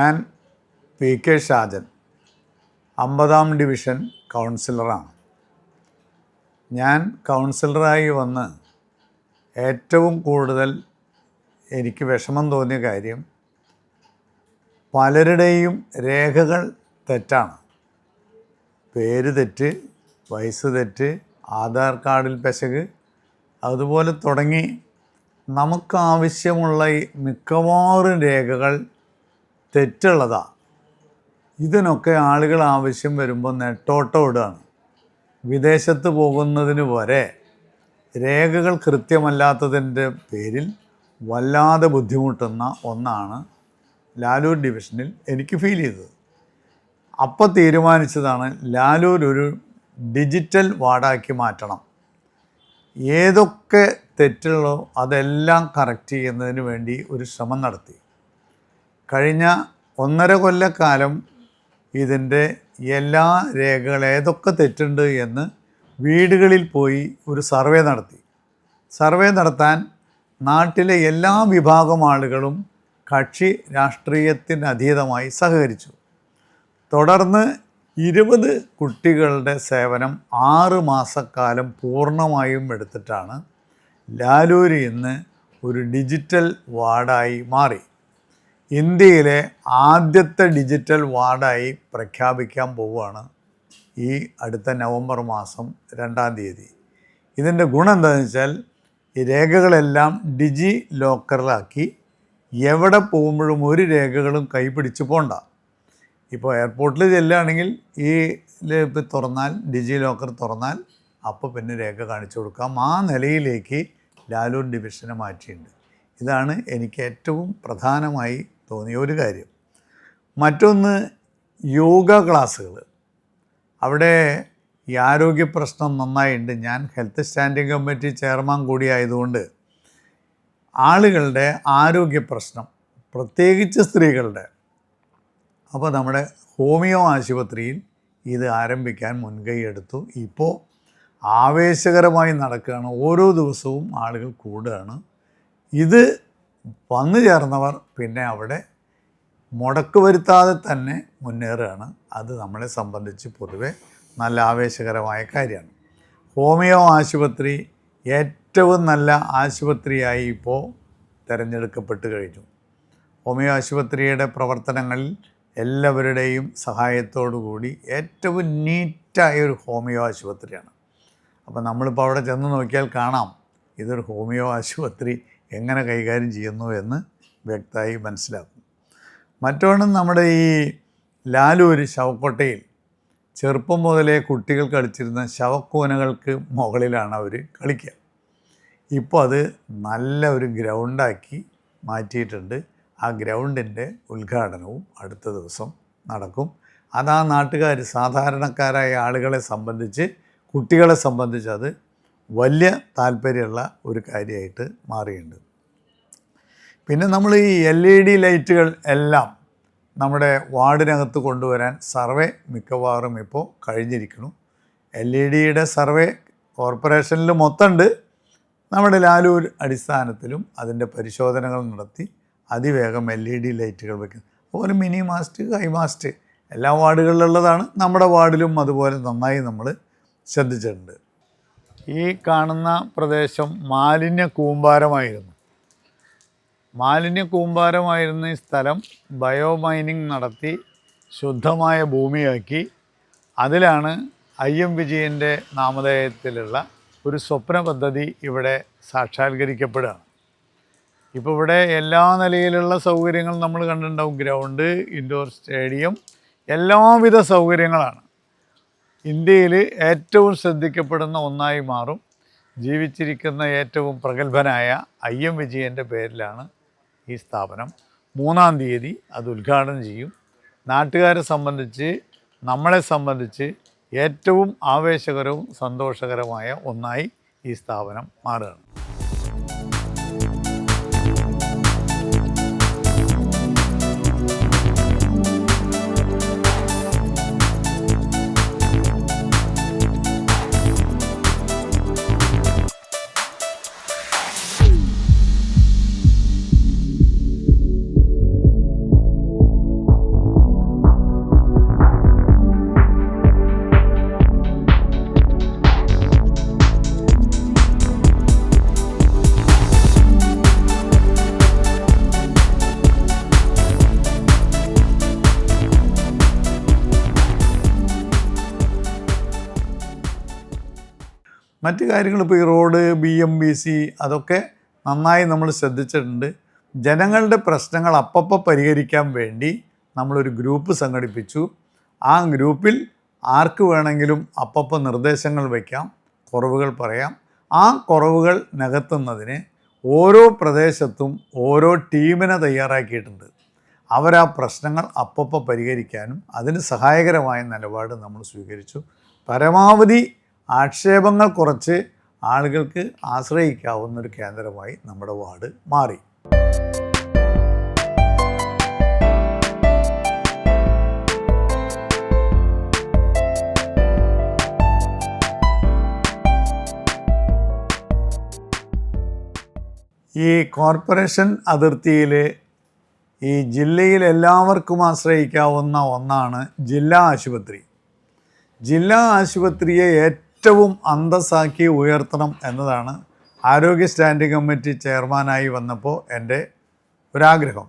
ഞാൻ P K Shajan അമ്പതാം division കൗൺസിലറാണ്. ഞാൻ കൗൺസിലറായി വന്ന് ഏറ്റവും കൂടുതൽ എനിക്ക് വിഷമം തോന്നിയ കാര്യം പലരുടെയും രേഖകൾ തെറ്റാണ്. പേര് തെറ്റ് വയസ്സ് തെറ്റ് ആധാർ കാർഡിൽ പെശക് അതുപോലെ തുടങ്ങി നമുക്കാവശ്യമുള്ള മിക്കവാറും രേഖകൾ തെറ്റുള്ളതാണ് ഇതിനൊക്കെ ആളുകൾ ആവശ്യം വരുമ്പോൾ നെട്ടോട്ടം ഇടുകയാണ്. വിദേശത്ത് പോകുന്നതിന് വരെ രേഖകൾ കൃത്യമല്ലാത്തതിന്റെ പേരിൽ വല്ലാതെ ബുദ്ധിമുട്ടുന്ന ഒന്നാണ് ലാലൂർ ഡിവിഷനിൽ എനിക്ക് ഫീൽ ചെയ്തത്. അപ്പോൾ തീരുമാനിച്ചതാണ് ലാലൂർ ഒരു ഡിജിറ്റൽ വാർഡാക്കി മാറ്റണം. ഏതൊക്കെ തെറ്റുള്ളോ അതെല്ലാം കറക്റ്റ് ചെയ്യുന്നതിന് വേണ്ടി ഒരു ശ്രമം നടത്തി. കഴിഞ്ഞ ഒന്നര കൊല്ലക്കാലം ഇതിന്റെ എല്ലാ രേഖകൾ ഏതൊക്കെ തെറ്റുണ്ട് എന്ന് വീടുകളിൽ പോയി ഒരു സർവേ നടത്തി. സർവേ നടത്താൻ നാട്ടിലെ എല്ലാ വിഭാഗം ആളുകളും കക്ഷി രാഷ്ട്രീയത്തിന് അതീതമായി സഹകരിച്ചു. തുടർന്ന് ഇരുപത് കുട്ടികളുടെ സേവനം ആറ് മാസക്കാലം പൂർണമായും എടുത്തിട്ടാണ് ലാലൂരി ഇന്ന് ഒരു ഡിജിറ്റൽ വാർഡായി മാറി. ഇന്ത്യയിലെ ആദ്യത്തെ ഡിജിറ്റൽ വാർഡായി പ്രഖ്യാപിക്കാൻ പോവുകയാണ് ഈ അടുത്ത നവംബർ മാസം രണ്ടാം തീയതി. ഇതിന്റെ ഗുണം എന്താണെന്ന് വെച്ചാൽ ഈ രേഖകളെല്ലാം ഡിജി ലോക്കറിലാക്കി എവിടെ പോകുമ്പോഴും ഒരു രേഖകളും കൈപിടിച്ച് പോണ്ട. ഇപ്പോൾ എയർപോർട്ടിൽ ചെല്ലുകയാണെങ്കിൽ ഈ തുറന്നാൽ ഡിജി ലോക്കർ തുറന്നാൽ അപ്പോൾ പിന്നെ രേഖ കാണിച്ചു കൊടുക്കാം. ആ നിലയിലേക്ക് ലാലൂർ ഡിവിഷനെ മാറ്റിയിട്ടുണ്ട്. ഇതാണ് എനിക്ക് ഏറ്റവും പ്രധാനമായി തോന്നിയ ഒരു കാര്യം. മറ്റൊന്ന് യോഗ ക്ലാസ്സുകൾ. അവിടെ ഈ ആരോഗ്യ പ്രശ്നം നന്നായിട്ടുണ്ട് ഞാൻ ഹെൽത്ത് സ്റ്റാൻഡിംഗ് കമ്മിറ്റി ചെയർമാൻ കൂടിയായതുകൊണ്ട് ആളുകളുടെ ആരോഗ്യ പ്രശ്നം പ്രത്യേകിച്ച് സ്ത്രീകളുടെ. അപ്പോൾ നമ്മുടെ ഹോമിയോ ആശുപത്രിയിൽ ഇത് ആരംഭിക്കാൻ മുൻകൈ എടുത്തു. ഇപ്പോൾ ആവേശകരമായി നടക്കുകയാണ്. ഓരോ ദിവസവും ആളുകൾ കൂടുകയാണ്. ഇത് വന്നു ചേർന്നവർ പിന്നെ അവിടെ മുടക്ക് വരുത്താതെ തന്നെ മുന്നേറുകയാണ്. അത് നമ്മളെ സംബന്ധിച്ച് പൊതുവെ നല്ല ആവേശകരമായ കാര്യമാണ്. ഹോമിയോ ആശുപത്രി ഏറ്റവും നല്ല ആശുപത്രിയായി ഇപ്പോൾ തിരഞ്ഞെടുക്കപ്പെട്ട് കഴിഞ്ഞു. ഹോമിയോ ആശുപത്രിയുടെ പ്രവർത്തനങ്ങളിൽ എല്ലാവരുടെയും സഹായത്തോടു കൂടി ഏറ്റവും നീറ്റായ ഒരു ഹോമിയോ ആശുപത്രിയാണ്. അപ്പോൾ നമ്മളിപ്പോൾ അവിടെ ചെന്ന് നോക്കിയാൽ കാണാം. ഇതൊരു ഹോമിയോ ആശുപത്രി എങ്ങനെ കൈകാര്യം ചെയ്യുന്നു എന്ന് വ്യക്തമായി മനസ്സിലാക്കും മറ്റൊന്ന് നമ്മുടെ ഈ ലാലൂര് ശവക്കോട്ടയിൽ ചെറുപ്പം മുതലേ കുട്ടികൾ കളിച്ചിരുന്ന ശവക്കൂനകൾക്ക് മുകളിലാണ് അവർ കളിക്കുക. ഇപ്പോൾ അത് നല്ല ഒരു ഗ്രൗണ്ടാക്കി മാറ്റിയിട്ടുണ്ട്. ആ ഗ്രൗണ്ടിന്റെ ഉദ്ഘാടനവും അടുത്ത ദിവസം നടക്കും. അത് ആ നാട്ടുകാർ സാധാരണക്കാരായ ആളുകളെ സംബന്ധിച്ച് കുട്ടികളെ സംബന്ധിച്ച് അത് വലിയ താല്പര്യമുള്ള ഒരു കാര്യമായിട്ട് മാറിയിട്ടുണ്ട്. പിന്നെ നമ്മൾ ഈ എൽ ഇ ഡി ലൈറ്റുകൾ എല്ലാം നമ്മുടെ വാർഡിനകത്ത് കൊണ്ടുവരാൻ സർവേ മിക്കവാറും ഇപ്പോൾ കഴിഞ്ഞിരിക്കുന്നു. എൽ ഇ ഡിയുടെ സർവേ കോർപ്പറേഷനിൽ മൊത്തമുണ്ട്. നമ്മുടെ ലാലൂർ അടിസ്ഥാനത്തിലും അതിന്റെ പരിശോധനകൾ നടത്തി അതിവേഗം എൽ ഇ ഡി ലൈറ്റുകൾ വയ്ക്കുന്നു അതുപോലെ മിനി മാസ്റ്റ് ഹൈ മാസ്റ്റ് എല്ലാ വാർഡുകളിലുള്ളതാണ്. നമ്മുടെ വാർഡിലും അതുപോലെ നന്നായി നമ്മൾ ശ്രദ്ധിച്ചിട്ടുണ്ട്. ഈ കാണുന്ന പ്രദേശം മാലിന്യ കൂമ്പാരമായിരുന്നു. മാലിന്യ കൂമ്പാരമായിരുന്ന ഈ സ്ഥലം ബയോ മൈനിങ് നടത്തി ശുദ്ധമായ ഭൂമിയാക്കി. അതിലാണ് ഐ എം വിജയന്റെ നാമധേയത്തിലുള്ള ഒരു സ്വപ്ന പദ്ധതി ഇവിടെ സാക്ഷാത്കരിക്കപ്പെടുകയാണ്. ഇപ്പോൾ ഇവിടെ എല്ലാ നിലയിലുള്ള സൗകര്യങ്ങളും നമ്മൾ കണ്ടിട്ടുണ്ടാവും. ഗ്രൗണ്ട് ഇൻഡോർ സ്റ്റേഡിയം എല്ലാവിധ സൗകര്യങ്ങളാണ്. ഇന്ത്യയിൽ ഏറ്റവും ശ്രദ്ധിക്കപ്പെടുന്ന ഒന്നായി മാറും. ജീവിച്ചിരിക്കുന്ന ഏറ്റവും പ്രഗത്ഭനായ ഐ എം വിജയന്റെ പേരിലാണ് ഈ സ്ഥാപനം. മൂന്നാം തീയതി അത് ഉദ്ഘാടനം ചെയ്യും. നാട്ടുകാരെ സംബന്ധിച്ച് നമ്മളെ സംബന്ധിച്ച് ഏറ്റവും ആവേശകരവും സന്തോഷകരമായ ഒന്നായി ഈ സ്ഥാപനം മാറുകയാണ്. മറ്റു കാര്യങ്ങൾ ഇപ്പോൾ ഈ road B M B C അതൊക്കെ നന്നായി നമ്മൾ ശ്രദ്ധിച്ചിട്ടുണ്ട്. ജനങ്ങളുടെ പ്രശ്നങ്ങൾ അപ്പപ്പോൾ പരിഹരിക്കാൻ വേണ്ടി നമ്മളൊരു ഗ്രൂപ്പ് സംഘടിപ്പിച്ചു. ആ ഗ്രൂപ്പിൽ ആർക്ക് വേണമെങ്കിലും അപ്പപ്പോൾ നിർദ്ദേശങ്ങൾ വയ്ക്കാം കുറവുകൾ പറയാം. ആ കുറവുകൾ നികത്തുന്നതിന് ഓരോ പ്രദേശത്തും ഓരോ ടീമിനെ തയ്യാറാക്കിയിട്ടുണ്ട്. അവരാ പ്രശ്നങ്ങൾ അപ്പപ്പോൾ പരിഹരിക്കാനും അതിന് സഹായകരമായ നിലപാട് നമ്മൾ സ്വീകരിച്ചു. പരമാവധി ആക്ഷേപങ്ങൾ കുറച്ച് ആളുകൾക്ക് ആശ്രയിക്കാവുന്ന ഒരു കേന്ദ്രമായി നമ്മുടെ വാർഡ് മാറി. ഈ കോർപ്പറേഷൻ അതിർത്തിയിൽ ഈ ജില്ലയിൽ എല്ലാവർക്കും ആശ്രയിക്കാവുന്ന ഒന്നാണ് ജില്ലാ ആശുപത്രി. ജില്ലാ ആശുപത്രിയെ ഏറ്റവും അന്തസ്സാക്കി ഉയർത്തണം എന്നതാണ് ആരോഗ്യ സ്റ്റാൻഡിംഗ് കമ്മിറ്റി ചെയർമാനായി വന്നപ്പോൾ എന്റെ ഒരാഗ്രഹം.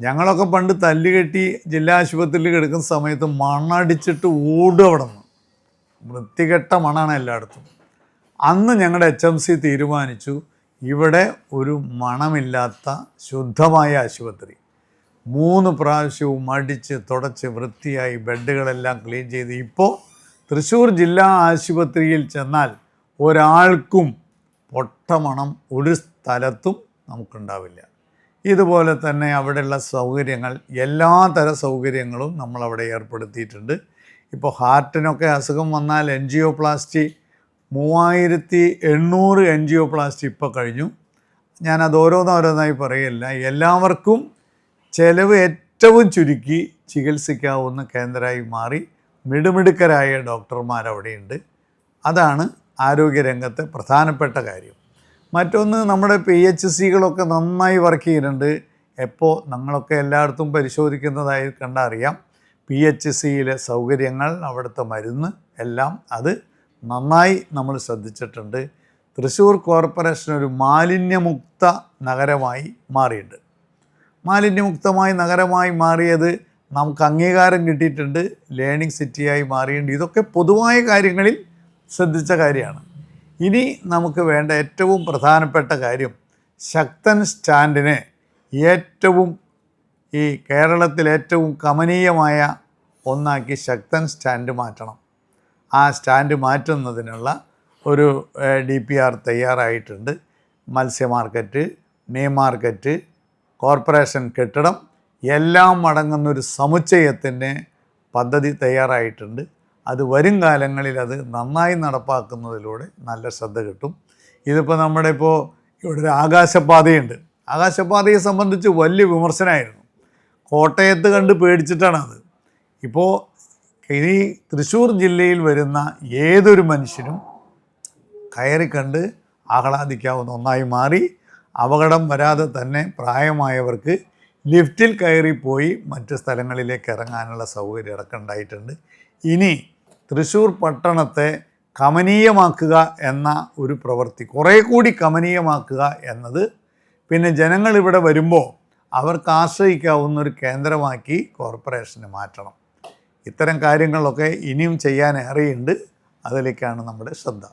ഞങ്ങളൊക്കെ പണ്ട് തല്ലുകെട്ടി ജില്ലാ ആശുപത്രിയിൽ കിടക്കുന്ന സമയത്ത് മണ്ണടിച്ചിട്ട് ഓടും അവിടെ നിന്ന് വൃത്തികെട്ട മണാണ് എല്ലായിടത്തും. അന്ന് ഞങ്ങളുടെ എച്ച് എം സി തീരുമാനിച്ചു ഇവിടെ ഒരു മണമില്ലാത്ത ശുദ്ധമായ ആശുപത്രി. മൂന്ന് പ്രാവശ്യവും അടിച്ച് തുടച്ച് വൃത്തിയായി ബെഡുകളെല്ലാം ക്ലീൻ ചെയ്ത് ഇപ്പോൾ തൃശ്ശൂർ ജില്ലാ ആശുപത്രിയിൽ ചെന്നാൽ ഒരാൾക്കും പൊട്ടമണം ഒരു സ്ഥലത്തും നമുക്കുണ്ടാവില്ല. ഇതുപോലെ തന്നെ അവിടെയുള്ള സൗകര്യങ്ങൾ എല്ലാ തര സൗകര്യങ്ങളും നമ്മളവിടെ ഏർപ്പെടുത്തിയിട്ടുണ്ട്. ഇപ്പോൾ ഹാർട്ടിനൊക്കെ അസുഖം വന്നാൽ എൻജിയോപ്ലാസ്റ്റി മൂവായിരത്തി എണ്ണൂറ് എൻജിയോപ്ലാസ്റ്റി ഇപ്പോൾ കഴിഞ്ഞു. ഞാനത് ഓരോന്നോരോന്നായി പറയില്ല എല്ലാവർക്കും ചെലവ് ഏറ്റവും ചുരുക്കി ചികിത്സിക്കാവുന്ന കേന്ദ്രമായി മാറി. മിടുമിടുക്കരായ ഡോക്ടർമാർ അവിടെയുണ്ട് അതാണ് ആരോഗ്യരംഗത്തെ പ്രധാനപ്പെട്ട കാര്യം. മറ്റൊന്ന് നമ്മുടെ പി എച്ച് സികളൊക്കെ നന്നായി വർക്ക് ചെയ്യുന്നുണ്ട്. എപ്പോൾ നമ്മളൊക്കെ എല്ലായിടത്തും പരിശോധിക്കുന്നതായി കണ്ടറിയാം. പി എച്ച് സിയിലെ സൗകര്യങ്ങൾ അവിടുത്തെ മരുന്ന് എല്ലാം അത് നന്നായി നമ്മൾ ശ്രദ്ധിച്ചിട്ടുണ്ട്. തൃശ്ശൂർ കോർപ്പറേഷൻ ഒരു മാലിന്യമുക്ത നഗരമായി മാറിയിട്ടുണ്ട്. മാലിന്യമുക്തമായി നഗരമായി മാറിയത് നമുക്ക് അംഗീകാരം കിട്ടിയിട്ടുണ്ട് ലേണിംഗ് സിറ്റിയായി മാറിയിട്ടുണ്ട്. ഇതൊക്കെ പൊതുവായ കാര്യങ്ങളിൽ ശ്രദ്ധിച്ച കാര്യമാണ്. ഇനി നമുക്ക് വേണ്ട ഏറ്റവും പ്രധാനപ്പെട്ട കാര്യം ശക്തൻ സ്റ്റാൻഡിനെ ഏറ്റവും ഈ കേരളത്തിൽ ഏറ്റവും കമനീയമായ ഒന്നാക്കി ശക്തൻ സ്റ്റാൻഡ് മാറ്റണം. ആ സ്റ്റാൻഡ് മാറ്റുന്നതിനുള്ള ഒരു ഡി പി ആർ തയ്യാറായിട്ടുണ്ട്. മത്സ്യ മാർക്കറ്റ് മീൻ മാർക്കറ്റ് കോർപ്പറേഷൻ കെട്ടിടം എല്ലാം അടങ്ങുന്ന ഒരു സമുച്ചയത്തിന്റെ പദ്ധതി തയ്യാറായിട്ടുണ്ട്. അത് വരും കാലങ്ങളിൽ അത് നന്നായി നടപ്പാക്കുന്നതിലൂടെ നല്ല ശ്രദ്ധ കിട്ടും. ഇതിപ്പോൾ നമ്മുടെ ഇപ്പോൾ ഇവിടെ ഒരു ആകാശപാതയുണ്ട്. ആകാശപാതയെ സംബന്ധിച്ച് വലിയ വിമർശനമായിരുന്നു കോട്ടയത്ത് കണ്ട് പേടിച്ചിട്ടാണ് അത് ഇപ്പോൾ ഇനി തൃശ്ശൂർ ജില്ലയിൽ വരുന്ന ഏതൊരു മനുഷ്യനും കയറി കണ്ട് ആഹ്ലാദിക്കാവുന്ന ഒന്നായി മാറി. അപകടം വരാതെ തന്നെ പ്രായമായവർക്ക് ലിഫ്റ്റിൽ കയറി പോയി മറ്റ് സ്ഥലങ്ങളിലേക്ക് ഇറങ്ങാനുള്ള സൗകര്യം അടക്കം ഉണ്ടായിട്ടുണ്ട്. ഇനി തൃശ്ശൂർ പട്ടണത്തെ കമനീയമാക്കുക എന്ന ഒരു പ്രവൃത്തി കുറേ കൂടി കമനീയമാക്കുക എന്നത് പിന്നെ ജനങ്ങൾ ഇവിടെ വരുമ്പോൾ അവർക്ക് ആശ്രയിക്കാവുന്ന ഒരു കേന്ദ്രമാക്കി കോർപ്പറേഷന് മാറ്റണം. ഇത്തരം കാര്യങ്ങളൊക്കെ ഇനിയും ചെയ്യാൻ ഏറെയുണ്ട്. അതിലേക്കാണ് നമ്മുടെ ശ്രദ്ധ.